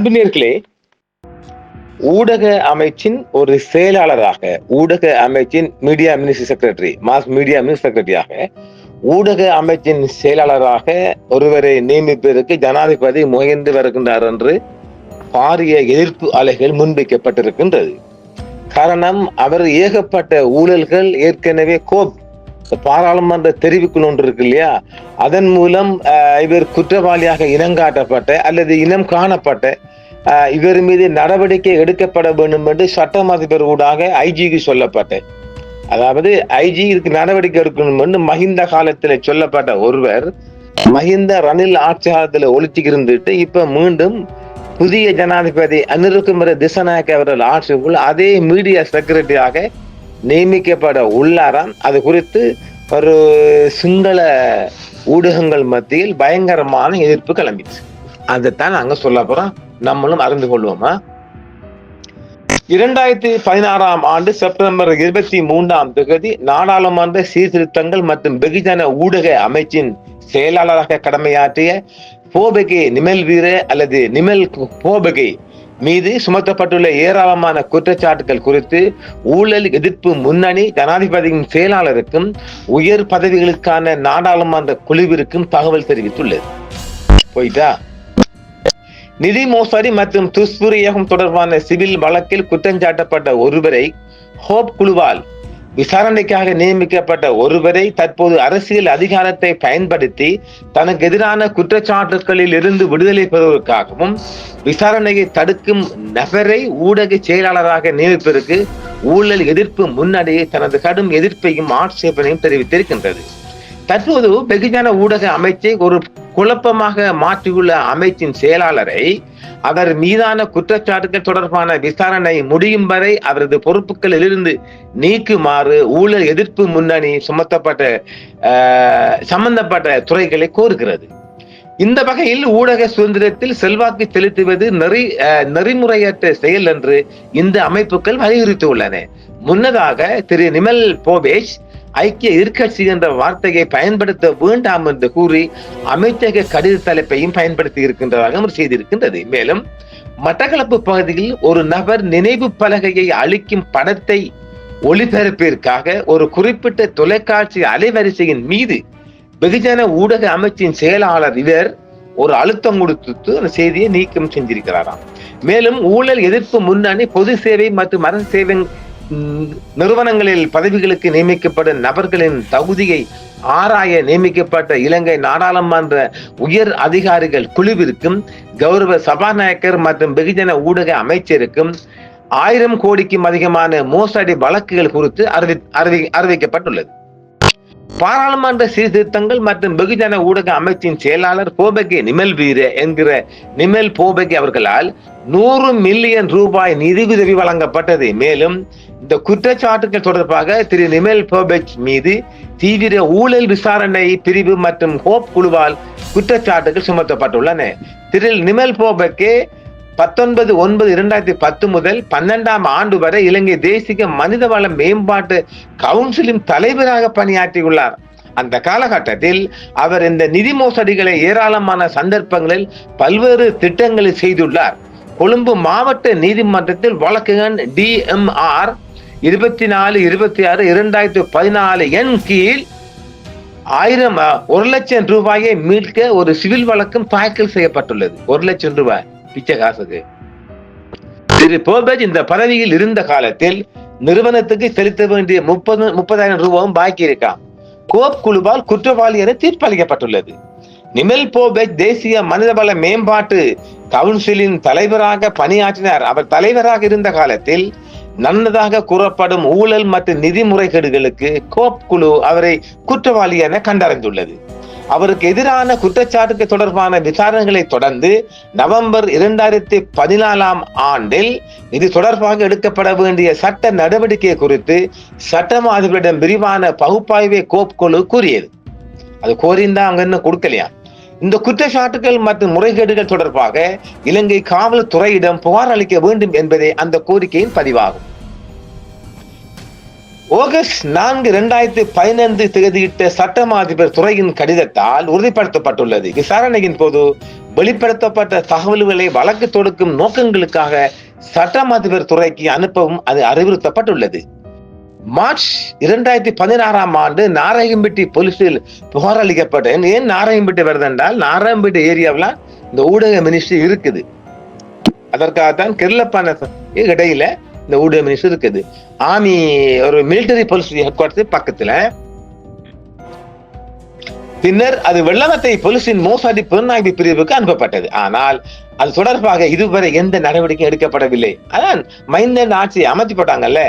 அன்பினியர்களே ஊடக அமைச்சின் ஒரு செயலாளராக ஊடக அமைச்சின் media minister secretary mass media minister செக்ரட்டரியாக ஊடக அமைச்சின் செயலாளராக ஒருவரை நியமிப்பதற்கு ஜனாதிபதி முயன்று வருகின்றார் என்று பாரிய எதிர்ப்பு அலைகள் முன்வைக்கப்பட்டிருக்கின்றது காரணம் அவர் ஏகப்பட்ட ஊழல்கள் ஏற்கனவே கோப் பாராளுமன்ற தெரிவிக்குள் ஒன்று இருக்கு இல்லையா? அதன் மூலம் இவர் குற்றவாளியாக இனங்காட்டப்பட்ட அல்லது இனம் காணப்பட்ட இவர் மீது நடவடிக்கை எடுக்கப்பட வேண்டும் என்று சட்டம் அதிபர் ஊடாக ஐஜிக்கு சொல்லப்பட்டேன். அதாவது ஐஜி இதுக்கு நடவடிக்கை எடுக்கணும் என்று மஹிந்த காலத்துல சொல்லப்பட்ட ஒருவர் மஹிந்த ரணில் ஆட்சி காலத்துல ஒழிச்சு இருந்துட்டு இப்ப மீண்டும் புதிய ஜனாதிபதி அனிருக்குமர திசநாயக்க அவர்கள் ஆட்சிக்குள் அதே மீடியா செக்ரட்டரியாக நியமிக்கப்பட உள்ளாராம். அது குறித்து ஒரு சிங்கள ஊடகங்கள் மத்தியில் பயங்கரமான எதிர்ப்பு கிளம்பிச்சு. அதைத்தான் நாங்கள் சொல்ல போறோம். நம்மளும் அறிந்து கொள்வோமா? இரண்டாயிரத்தி பதினாறாம் ஆண்டு செப்டம்பர் இருபத்தி மூன்றாம் தொகுதி நாடாளுமன்ற சீர்திருத்தங்கள் மற்றும் வெகுஜன ஊடக அமைச்சின் செயலாளராக கடமையாற்றிய போபகே நிமல் வீர அல்லது நிமல் போபகே மீது சுமத்தப்பட்டுள்ள ஏராளமான குற்றச்சாட்டுகள் குறித்து ஊழல் எதிர்ப்பு முன்னணி ஜனாதிபதியின் செயலாளருக்கும் உயர் பதவிகளுக்கான நாடாளுமன்ற குழுவிற்கும் தகவல் தெரிவித்துள்ளது. போயிட்டா? நிதி மோசடி மற்றும் துஷ்பிரயோகம் தொடர்பான சிவில் வழக்கில் குற்றஞ்சாட்டப்பட்ட ஒருவரை ஹோப் குழுவால் விசாரணைக்காக நியமிக்கப்பட்ட ஒருவரை தற்போது அரசியல் அதிகாரத்தை பயன்படுத்தி தனக்கு எதிரான குற்றச்சாட்டுகளில் இருந்து விடுதலை பெறுவதற்காகவும் விசாரணையை தடுக்கும் நபரை ஊடக செயலாளராக நியமிப்பதற்கு ஊழல் எதிர்ப்பு முன்னணியை தனது கடும் எதிர்ப்பையும் ஆட்சேபனையும் தெரிவித்திருக்கின்றது. தற்போது வெகுஜன ஊடக அமைச்சை ஒரு குழப்பமாக மாற்றியுள்ள அமைச்சின் செயலாளரை அவர் மீதான குற்றச்சாட்டுகள் தொடர்பான விசாரணை முடியும் வரை அவரது பொறுப்புகளில் இருந்து நீக்குமாறு ஊழல் எதிர்ப்பு முன்னணி சுமத்தப்பட்ட ஆஹ், சம்பந்தப்பட்ட துறைகளை கோருகிறது. இந்த வகையில் ஊடக சுதந்திரத்தில் செல்வாக்கு செலுத்துவது நெறி நெறிமுறையற்ற செயல் என்று இந்த அமைப்புகள் வலியுறுத்தியுள்ளன. முன்னதாக திரு நிமல் போபேஷ் ஐக்கிய எதிர்க்கட்சி என்ற வார்த்தையை பயன்படுத்த வேண்டாம் என்று கூறி அமைச்சக கடித தலைப்பையும் பயன்படுத்தி இருக்கின்றதாக அவர் செய்திருக்கின்றது. மேலும் மட்டக்களப்பு பகுதியில் ஒரு நபர் நினைவு பலகையை அளிக்கும் படத்தை ஒளிபரப்பிற்காக ஒரு குறிப்பிட்ட தொலைக்காட்சி அலைவரிசையின் மீது வெகுஜன ஊடக அமைச்சின் செயலாளர் இவர் ஒரு அழுத்தம் கொடுத்து அந்த செய்தியை நீக்கம் செஞ்சிருக்கிறாராம். மேலும் ஊழல் எதிர்ப்பு முன்னணி பொது சேவை மற்றும் அரசு சேவை நிறுவனங்களில் பதவிகளுக்கு நியமிக்கப்படும் நபர்களின் தகுதியை ஆராய நியமிக்கப்பட்ட இலங்கை நாடாளுமன்ற உயர் அதிகாரிகள் குழுவிற்கும் கௌரவ சபாநாயகர் மற்றும் வெகுஜன ஊடக அமைச்சருக்கும் ஆயிரம் கோடிக்கும் அதிகமான மோசடி வழக்குகள் குறித்து அறிவி அறிவி அறிவிக்கப்பட்டுள்ளது. பாராளுமன்ற சீர்திருத்தங்கள் மற்றும் வெகுஜன ஊடக அமைச்சின் செயலாளர் போபகே நிமல் வீர என்கிற நிமல் போபகே அவர்களால் நூறு மில்லியன் ரூபாய் நிதியுதவி வழங்கப்பட்டது. மேலும் இந்த குற்றச்சாட்டுகள் தொடர்பாக திரு நிமல் போபெக் மீது தீவிர ஊழல் விசாரணை பிரிவு மற்றும் ஹோப் குழுவால் குற்றச்சாட்டுகள் சுமத்தப்பட்டுள்ளன. திரு நிமல் போபக்கே பத்தொன்பது ஒன்பது இரண்டாயிரத்தி பத்து முதல் பன்னெண்டாம் ஆண்டு வரை இலங்கை தேசிய மனிதவள மேம்பாட்டு கவுன்சிலின் தலைவராக பணியாற்றியுள்ளார். அந்த காலகட்டத்தில் அவர் இந்த நிதி மோசடிகளை ஏராளமான சந்தர்ப்பங்களில் பல்வேறு திட்டங்களை செய்துள்ளார். கொழும்பு மாவட்ட நீதிமன்றத்தில் வழக்குகள் டிஎம்ஆர் இருபத்தி நாலு இருபத்தி ஆறு இரண்டாயிரத்தி பதினாலு என் கீழ் ஆயிரம் ஒரு லட்சம் ரூபாயை மீட்க ஒரு சிவில் வழக்கம் தாக்கல் செய்யப்பட்டுள்ளது. ஒரு லட்சம் ரூபாய். பிச்சை காசுக்கு. திரு போபேஜ் இந்த பதவியில் இருந்த காலத்தில் நிறுவனத்துக்கு செலுத்த வேண்டிய முப்பது முப்பதாயிரம் ரூபாயும் பாக்கி இருக்காம். கோப் குழுவால் குற்றவாளி என தீர்ப்பளிக்கப்பட்டுள்ளது. நிமல் போபேஜ் தேசிய மனிதவள மேம்பாட்டு கவுன்சிலின் தலைவராக பணியாற்றினார். அவர் தலைவராக இருந்த காலத்தில் நன்னதாக கூறப்படும் ஊழல் மற்றும் நிதி முறைகேடுகளுக்கு கோப் குழு அவரை குற்றவாளி என கண்டறிந்துள்ளது. அவருக்கு எதிரான குற்றச்சாட்டுக்கு தொடர்பான விசாரணைகளை தொடர்ந்து நவம்பர் இரண்டாயிரத்தி பதினாலாம் ஆண்டில் இது தொடர்பாக எடுக்கப்பட வேண்டிய சட்ட நடவடிக்கை குறித்து சட்டமா அதிபரிடம் விரிவான பகுப்பாய்வை கோப் குழு கூறியது. அது கோரிந்தா அங்க இன்னும் கொடுக்கலையா? இந்த குற்றச்சாட்டுகள் மற்றும் முறைகேடுகள் தொடர்பாக இலங்கை காவல்துறையிடம் புகார் அளிக்க வேண்டும் என்பதே அந்த கோரிக்கையின் பதிவாகும். ஆகஸ்ட் நான்கு இரண்டாயிரத்தி பதினைந்து தேதியிட்ட சட்டமா அதிபர் துறையின் கடிதத்தால் உறுதிப்படுத்தப்பட்டுள்ளது. விசாரணையின் போது வெளிப்படுத்தப்பட்ட தகவல்களை வழக்கு தொடுக்கும் நோக்கங்களுக்காக சட்டம் அதிபர் துறைக்கு அனுப்பவும் அது அறிவுறுத்தப்பட்டுள்ளது. மார்ச் இரண்டாயிரத்தி பதினாறாம் ஆண்டு நாராயம்பட்டி போலீஸில் புகார் அளிக்கப்பட்டேன். ஏன் நாராயம்பட்டி வருது என்றால் நாராயம்பட்டி ஏரியாவில் இந்த ஊடக மினிஸ்ட்ரி இருக்குது. அதற்காகத்தான் கெல்லப்பான இடையில இந்த ஊடக மினிஸ்டர் இருக்குது ஆர்மி ஒரு மிலிட்டரி போலீஸ் ஹெட் குவார்டர்ஸ் பக்கத்துல பின்னர் அது வெள்ளவத்தை போலீசின் மோசடி புலனாய்வு பிரிவுக்கு அனுப்பப்பட்டது. ஆனால் அது தொடர்பாக இதுவரை எந்த நடவடிக்கை எடுக்கப்படவில்லை. அதான் மைந்தன் ஆட்சியை அமைத்து போட்டாங்கல்ல.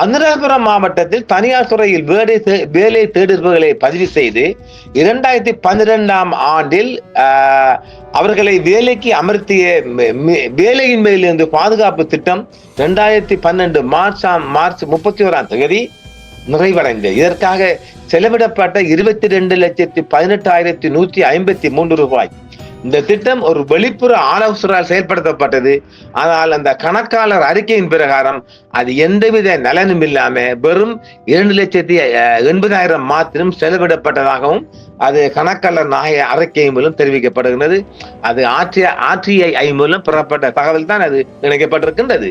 அனுராதபுரம் மாவட்டத்தில் தனியார் துறையில் வேலை தே- வேலை தேடுபவர்களை பதிவு செய்து இரண்டாயிரத்தி பன்னிரெண்டாம் ஆண்டில் அவர்களை வேலைக்கு அமர்த்திய மே- மே- வேலையின் மேலிருந்து பாதுகாப்பு திட்டம் இரண்டாயிரத்தி பன்னெண்டு மார்ச் மார்ச் முப்பத்தி ஓராம் தேதி நிறைவடைந்தது. இதற்காக செலவிடப்பட்ட இருபத்தி ரெண்டு லட்சத்தி பதினெட்டாயிரத்தி நூற்றி ஐம்பத்தி மூன்று ரூபாய். இந்த திட்டம் ஒரு வெளிப்புற ஆலோசனால் செயல்படுத்தப்பட்டது. ஆனால் அந்த கணக்காளர் அறிக்கையின் பிரகாரம் அது எந்தவித நலனும் இல்லாம வெறும் இரண்டு லட்சத்தி எண்பதாயிரம் மாத்திரம் செலவிடப்பட்டதாகவும் அது கணக்காளர் நாய அறிக்கை மூலம் தெரிவிக்கப்படுகிறது அது ஆற்றிய ஐ மூலம் பெறப்பட்ட தகவல் தான் அது இணைக்கப்பட்டிருக்கின்றது.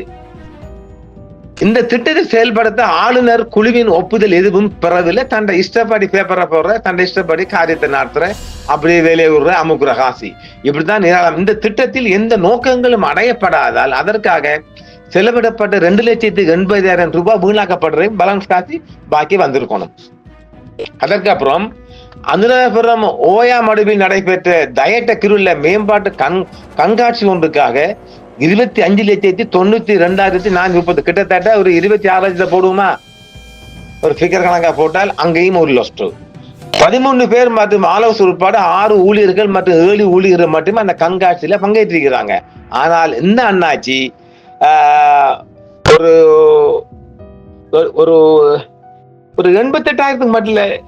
இந்த திட்டத்தை செயல்படுத்த ஆளுநர் குழுவின் ஒப்புதல் எதுவும் பெறவில்லை. தன்னை இஷ்டப்படி பேப்பரை போடுற தன்னை இஷ்டப்படி காரியத்தை நடத்துற அப்படியே வேலையை விடுற அமுக்குற காசி இப்படித்தான் இந்த திட்டத்தில் எந்த நோக்கங்களும் அடையப்படாதால் அதற்காக செலவிடப்பட்ட ரெண்டு லட்சத்தி எண்பதாயிரம் ரூபாய் வீணாக்கப்படுறது பலன் காசி பாக்கி வந்திருக்கணும். அதற்கப்புறம் அனுராதபுரம் ஓயா மடுவில் நடைபெற்ற தயட்ட கிருள்ள மேம்பாட்டு கண் கண்காட்சி ஒன்றுக்காக இருபத்தி அஞ்சு லட்சத்தி தொண்ணூத்தி ரெண்டாயிரத்தி நானூத்தி முப்பது. கிட்டத்தட்ட ஒரு இருபத்தி ஆறு லட்சத்தை போடுவோமா? ஒரு ஃபிகர் கணக்கா போட்டால் அங்கேயும் ஒரு லொஸ்ட் பதிமூணு பேர் மற்றும் ஆலோசனை உட்பட ஆறு ஊழியர்கள் மற்றும் ஏழு ஊழியர்கள் மட்டுமே அந்த கண்காட்சியில பங்கேற்றிருக்கிறாங்க. ஆனால் இந்த அண்ணாச்சி? ஒரு ஒரு- ஒரு ஒரு எண்பத்தெட்டாயிரத்துக்கு மட்டும் இல்லை.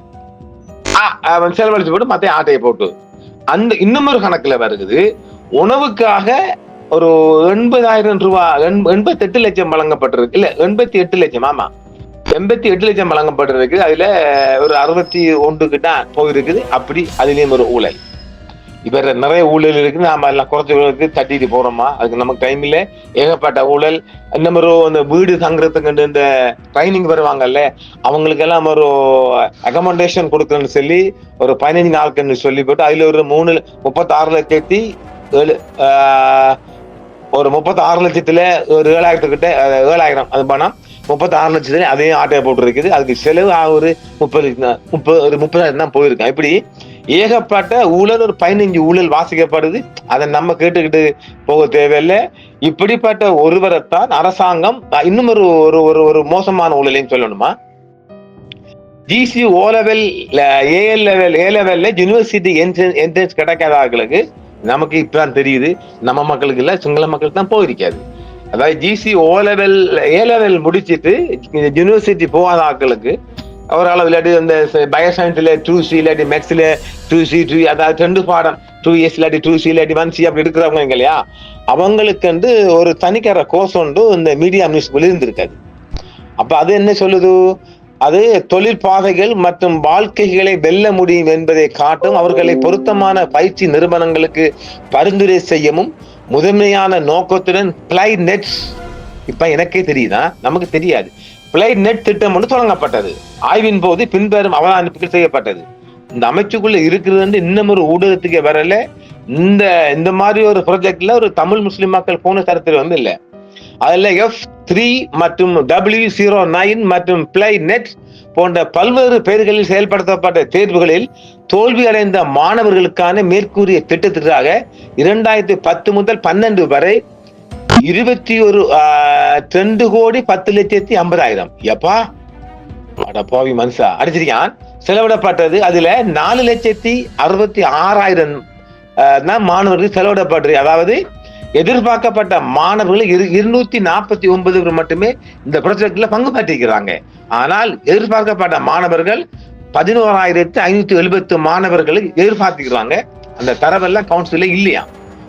ஆ, அவன் செலவழிச்சு போட்டு மற்ற ஆட்டையை போட்டு. அந்த இன்னும் ஒரு கணக்குல வருகுது உணவுக்காக ஒரு எண்பதாயிரம் ரூபா எண்பத்தி எட்டு லட்சம் வழங்கப்பட்டிருக்கு. இல்ல எண்பத்தி எட்டு லட்சம் ஆமா. எண்பத்தி எட்டு லட்சம் வழங்கப்பட்டிருக்கு. அதுல ஒரு அறுபத்தி ஒன்று கிட்ட போயிருக்குது. அப்படி அதுலயும் ஒரு ஊழல். இவர் நிறைய ஊழல் இருக்குது நாம எல்லாம் குறைச்சி தட்டிட்டு போறோமா? அதுக்கு நமக்கு டைம் ஏகப்பட்ட ஊழல். இந்த மாதிரி அந்த வீடு தங்குறதுக்கு இந்த ட்ரைனிங் வருவாங்கல்ல அவங்களுக்கு எல்லாம் ஒரு அகமண்டேஷன் கொடுக்குறேன்னு சொல்லி ஒரு பதினஞ்சு நாளுக்குன்னு சொல்லி போட்டு அதுல ஒரு மூணு முப்பத்தாறு லட்சத்தி ஏழு ஆஹ், ஒரு முப்பத்தி ஆறு லட்சத்துல ஒரு ஏழாயிரத்துக்கிட்ட ஏழாயிரம் அது பணம். முப்பத்தி ஆறு லட்சத்துல அதையும் ஆட்டையை போட்டுருக்குது. அதுக்கு செலவு ஒரு முப்பது முப்பது ஒரு முப்பதாயிரம் தான் போயிருக்கேன் இப்படி ஏகப்பட்ட ஊழல் ஒரு பதினஞ்சு ஊழல் வாசிக்கப்படுது. அதை நம்ம கேட்டுக்கிட்டு போக தேவையில்லை. இப்படிப்பட்ட ஒருவரைத்தான் அரசாங்கம் இன்னும் ஒரு ஒரு ஒரு ஒரு மோசமான ஊழலையும் சொல்லணுமா? GC O level AL level A லெவல்ல யூனிவர்சிட்டி என்ட்ரன்ஸ் கிடைக்காதவர்களுக்கு நமக்கு இப்பதான் தெரியுது. நம்ம மக்களுக்கு இல்லை சிங்கள மக்களுக்கு தான் போயிருக்காது அதாவது GC O level A level முடிச்சிட்டு யூனிவர்சிட்டி போகாத ஆட்களுக்கு ஓரளவு இல்லாட்டி இந்த பயோசயின்ஸ்ல டூ சி இல்லாட்டி மேக்ஸ்ல டூ சி டூ அதாவது ரெண்டு பாடம் டூ இயர்ஸ் இல்லாட்டி டூ சி இல்லாட்டி ஒன் சி அப்படி இருக்கிறவங்க இல்லையா? அவங்களுக்கு வந்து ஒரு தனிக்கிற கோர்ஸ் ஒன்று இந்த மீடியா நியூஸ் இருந்திருக்காது. அப்ப அது என்ன சொல்லுது? அது தொழிற்பாதைகள் மற்றும் வாழ்க்கைகளை வெல்ல முடியும் என்பதை காட்டும் அவர்களை பொருத்தமான பயிற்சி நிறுவனங்களுக்கு பரிந்துரை செய்யவும் முதன்மையான நோக்கத்துடன் பிளை நெட்ஸ் இப்ப எனக்கே தெரியுதா? நமக்கு தெரியாது. பிளை நெட் திட்டம் ஒன்று தொடங்கப்பட்டது. ஆய்வின் போது பின்வரும் அவதானிப்புகள் செய்யப்பட்டது. இந்த அமைச்சுக்குள்ள இருக்கிறது இன்னும் ஒரு ஊடகத்துக்கு வரல. இந்த இந்த மாதிரி ஒரு ப்ராஜெக்ட்ல ஒரு தமிழ் முஸ்லிம் மக்கள் போன தரத்தில் வந்து இல்லை. அதில் எஃப் த்ரீ மற்றும் டபிள்யூ ஜீரோ நைன் மற்றும் பிளை நெட் போன்ற பல்வேறு பெயர்களில் செயல்படுத்தப்பட்ட தேர்வுகளில் தோல்வி அடைந்த மாணவர்களுக்கான மேற்கூறிய திட்டத்திற்காக இரண்டாயிரத்தி பத்து முதல் பன்னெண்டு வரை இருபத்தி ஒரு ரெண்டு கோடி பத்து லட்சத்தி ஐம்பதாயிரம். எப்பா? போவி மனுஷா. அடிச்சிருக்கான். செலவிடப்பட்டது அதுல நாலு லட்சத்தி அறுபத்தி ஆறாயிரம் தான் மாணவர்கள் செலவிடப்பட்டது. அதாவது எதிர்பார்க்கப்பட்ட மாணவர்கள் இரு இருநூத்தி நாற்பத்தி ஒன்பது பேர் மட்டுமே இந்த ப்ரொஜெக்ட்ல பங்கு பெற்றிருக்கிறாங்க ஆனால் எதிர்பார்க்கப்பட்ட மாணவர்கள் பதினோராயிரத்தி ஐநூத்தி எழுபத்து மாணவர்களை எதிர்பார்த்துக்கிறாங்க அந்த தரவெல்லாம் கவுன்சில இல்லையா?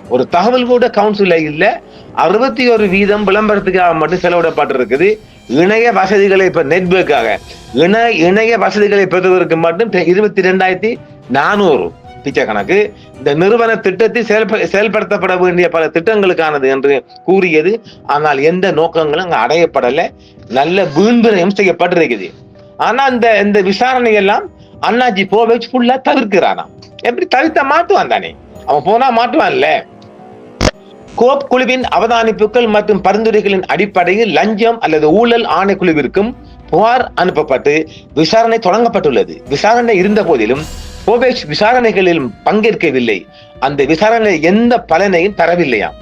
ஒரு தகவல் கூட கவுன்சில இல்ல. அறுபத்தி ஒரு வீதம் விளம்பரத்துக்காக மட்டும் செலவிடப்பட்டிருக்குது. இணைய வசதிகளை இப்ப நெட்வொர்க்காக இணைய இணைய வசதிகளை பெறுவதற்கு மட்டும் இருபத்தி ரெண்டாயிரத்தி நானூறு. பிச்சை கணக்கு இந்த நிறுவன திட்டத்தில் செயல்ப செயல்படுத்தப்பட வேண்டிய பல திட்டங்களுக்கானது என்று கூறியது. ஆனால் எந்த நோக்கங்களும் அங்க அடையப்படலை. நல்ல வீண்பிரயம் செய்யப்பட்டிருக்குது. ஆனா இந்த இந்த விசாரணை எல்லாம் அண்ணாஜி போவச்சு ஃபுல்லா தவிர்க்கிறானாம். எப்படி தவிர்த்த மாட்டுவான் தானே? அவன் போனா மாட்டுவான்ல கோப் குழுவின் அவதானிப்புகள் மற்றும் பரிந்துரைகளின் அடிப்படையில் லஞ்சம் அல்லது ஊழல் ஆணைக்குழுவிற்கும் புகார் அனுப்பப்பட்டு விசாரணை தொடங்கப்பட்டுள்ளது. விசாரணை இருந்த போதிலும் போபேஷ் விசாரணைகளில் பங்கேற்கவில்லை. அந்த விசாரணை எந்த பலனையும் தரவில்லையாம்.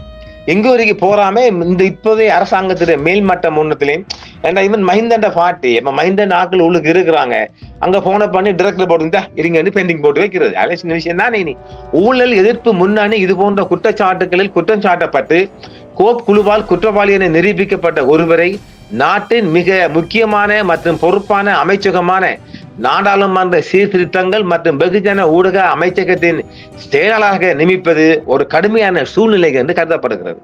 எங்க வரைக்கும் போறாம இந்த இப்போதைய அரசாங்கத்துடைய மேல்மட்ட முன்னத்திலையும் ஏன்னா இவன் மஹிந்தண்ட பாட்டி இப்ப மஹிந்தன் ஆக்கள் உள்ளுக்கு இருக்கிறாங்க. அங்க போன பண்ணி டிரெக்டர் போட்டு இருங்க பெண்டிங் போட்டு வைக்கிறது. அதே சின்ன விஷயம் தானே நீ ஊழல் எதிர்ப்பு முன்னாடி இது போன்ற குற்றச்சாட்டுகளில் குற்றம் சாட்டப்பட்டு கோப் குழுவால் குற்றவாளி என நிரூபிக்கப்பட்ட ஒருவரை நாட்டின் மிக முக்கியமான மற்றும் பொறுப்பான அமைச்சகமான நாடாளுமன்ற சீர்திருத்தங்கள் மற்றும் வெகுஜன ஊடக அமைச்சகத்தின் செயலாளராக நியமிப்பது ஒரு கடுமையான சூழ்நிலை என்று கருதப்படுகிறது.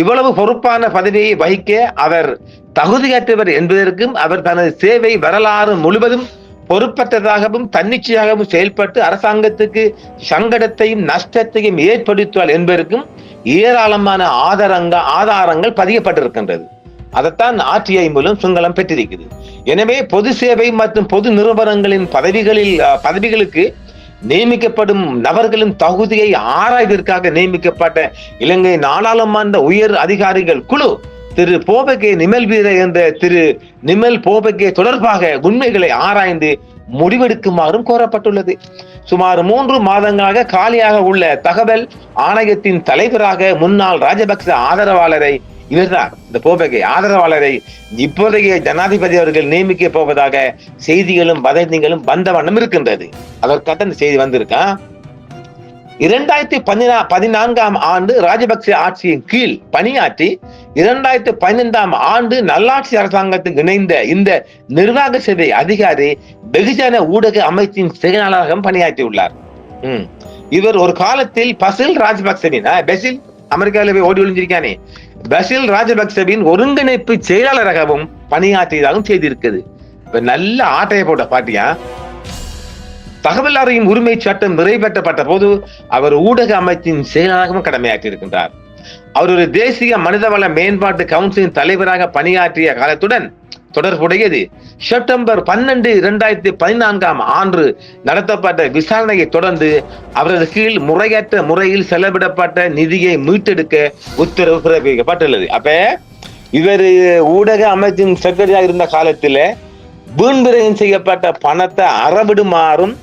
இவ்வளவு பொறுப்பான பதவியை வகிக்க அவர் தகுதியற்றவர் என்பதற்கும் அவர் தனது சேவை வரலாறு முழுவதும் பொறுப்பற்றதாகவும் தன்னிச்சையாகவும் செயல்பட்டு அரசாங்கத்துக்கு சங்கடத்தையும் நஷ்டத்தையும் ஏற்படுத்துவார் என்பதற்கும் ஏராளமான ஆதாரங்க ஆதாரங்கள் பதியப்பட்டிருக்கின்றது. அதைத்தான் ஆர்டிஐ மூலம் சுங்கலம் பெற்றிருக்கிறது. எனவே பொது சேவை மற்றும் பொது நிறுவனங்களின் பதவிகளில் பதவிகளுக்கு நியமிக்கப்படும் நபர்களின் தகுதியை ஆராய்வதற்காக நியமிக்கப்பட்ட இலங்கை நாடாளுமன்ற உயர் அதிகாரிகள் குழு திரு போபகே நிமல் வீர என்ற திரு நிமல் போபகே தொடர்பாக உண்மைகளை ஆராய்ந்து முடிவெடுக்குமாறும் கோரப்பட்டுள்ளது. சுமார் மூன்று மாதங்களாக காலியாக உள்ள தகவல் ஆணையத்தின் தலைவராக முன்னாள் ராஜபக்ச ஆதரவாளரை இவர்தான். இந்த போபகை ஆதரவாளரை இப்போதைய ஜனாதிபதி அவர்கள் நியமிக்க போவதாக செய்திகளும் வதந்திகளும் வந்த வண்ணம் இருக்கின்றது. அதற்காக இந்த செய்தி வந்திருக்கான் இரண்டாயிரத்தி பதினா பதினான்காம் ஆண்டு ராஜபக்சே ஆட்சியின் கீழ் பணியாற்றி இரண்டாயிரத்தி பதினைந்தாம் ஆண்டு நல்லாட்சி அரசாங்கத்துக்கு இணைந்த இந்த நிர்வாக சேவை அதிகாரி வெகுஜன ஊடக அமைச்சின் செயலாளராக பணியாற்றியுள்ளார். இவர் ஒரு காலத்தில் பசில் ராஜபக்சவின் பெசில்? அமெரிக்காவில் போய் ஓடி ஒளிஞ்சிருக்கானே. பசில் ராஜபக்சவின் ஒருங்கிணைப்பு செயலாளராகவும் பணியாற்றியதாகவும் செய்திருக்கிறது நல்ல ஆட்டையை போட்ட பாட்டியா? தகவல் அறியும் உரிமை சட்டம் நிறைவேற்றப்பட்ட போது அவர் ஊடக அமைச்சின் செயலாளராகவும் கடமையாற்றி இருக்கின்றார் அவர் ஒரு தேசிய மனிதவள மேம்பாட்டு கவுன்சிலின் தலைவராக பணியாற்றிய காலத்துடன் தொடர்புடையது. செப்டம்பர் பன்னெண்டு இரண்டாயிரத்தி பதினான்காம் ஆண்டு நடத்தப்பட்ட விசாரணையை தொடர்ந்து அவரது கீழ் முறையற்ற முறையில் செலவிடப்பட்ட நிதியை மீட்டெடுக்க உத்தரவு பிறப்பிக்கப்பட்டுள்ளது. அப்ப இவர் ஊடக அமைச்சின் செக்ரட்டரியாக இருந்த காலத்தில் வீண்பிரயம் செய்யப்பட்ட பணத்தை அறவிடுமாறும்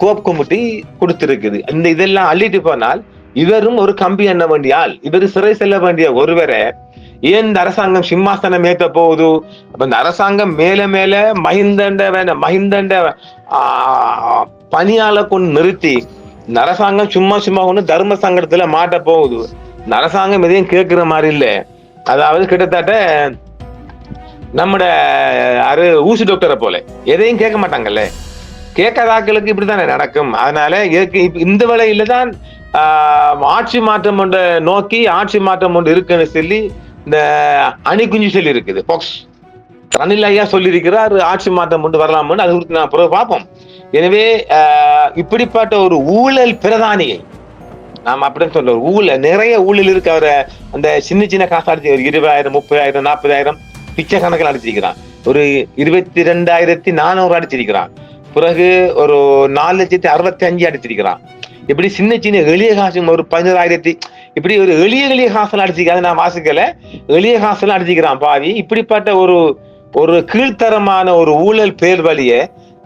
கோப் கமிட்டி கொடுத்திருக்குது. இந்த இதெல்லாம் அள்ளிட்டு போனால் இவரும் ஒரு கம்பி எண்ண வேண்டிய ஆள் இவர் சிறை செல்ல வேண்டிய ஒருவரை ஏன் இந்த அரசாங்கம் சிம்மாசனம் ஏத்த போகுது? அப்ப இந்த அரசாங்கம் மேல மேல மஹிந்தண்ட வேண- மஹிந்தண்ட ஆஹ், பணியாள கொண்டு நிறுத்தி இந்த அரசாங்கம் சும்மா சும்மா கொண்டு தர்ம சங்கடத்துல மாட்ட போகுது. இந்த அரசாங்கம் எதையும் கேட்கிற மாதிரி இல்லை. அதாவது கிட்டத்தட்ட நம்மட அரு ஊசி டாக்டரை போல. எதையும் கேட்க மாட்டாங்கல்ல. கேட்காதாக்களுக்கு இப்படித்தானே நடக்கும். அதனால இந்த வேலையில தான் ஆட்சி மாற்றம் ஒன்றை நோக்கி ஆட்சி மாற்றம் ஒன்று இருக்குன்னு சொல்லி இந்த அணிக்குஞ்சு சொல்லி இருக்குது. பாக்ஸ் ரணில் ஐயா சொல்லியிருக்கிறார் ஆட்சி மாற்றம் கொண்டு வரலாம்னு அது குறித்து நான் பிறகு பார்ப்போம். எனவே இப்படிப்பட்ட ஒரு ஊழல் பிரதானியை நாம் அப்படின்னு சொல்ல ஊழல் நிறைய ஊழல் இருக்கு. அவரை அந்த சின்ன சின்ன காசு அடிச்சு ஒரு இருபதாயிரம் முப்பதாயிரம் நாற்பதாயிரம் பிச்சை கணக்கில் அடிச்சிருக்கிறான். ஒரு இருபத்தி ரெண்டாயிரத்தி நானூறு அடிச்சிருக்கிறான். பிறகு ஒரு நாலு லட்சத்தி அறுபத்தி அஞ்சு அடிச்சிருக்கிறான். இப்படி சின்ன சின்ன எளிய காசு ஒரு பதினோராயிரத்தி இப்படி ஒரு எளிய எளிய காசுல அடிச்சிக்க அதை நான் வாசிக்கல. எளிய காசுல அடிச்சிக்கிறான் பாவி. இப்படிப்பட்ட ஒரு ஒரு கீழ்த்தரமான ஒரு ஊழல் பேர் வழிய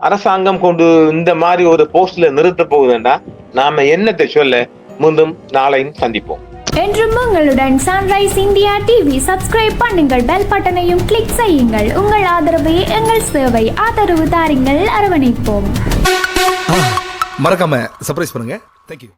அரசாங்கம் கொண்டு இந்த மாதிரி ஒரு போஸ்ட்ல நிறுத்த போகுதுன்னா நாம என்னத்தை சொல்ல? மீண்டும் நாளையும் சந்திப்போம். என்றும் உங்களுடன் சன்ரைஸ் இந்தியா டிவி சப்ஸ்கிரைப் பண்ணுங்கள். பெல் பட்டனையும் கிளிக் செய்யுங்கள். உங்கள் ஆதரவே எங்கள் சேவை ஆதரவு தாருங்கள். அரவணைப்போம். மறக்காம சர்ப்ரைஸ் பண்ணுங்க. தேங்க்யூ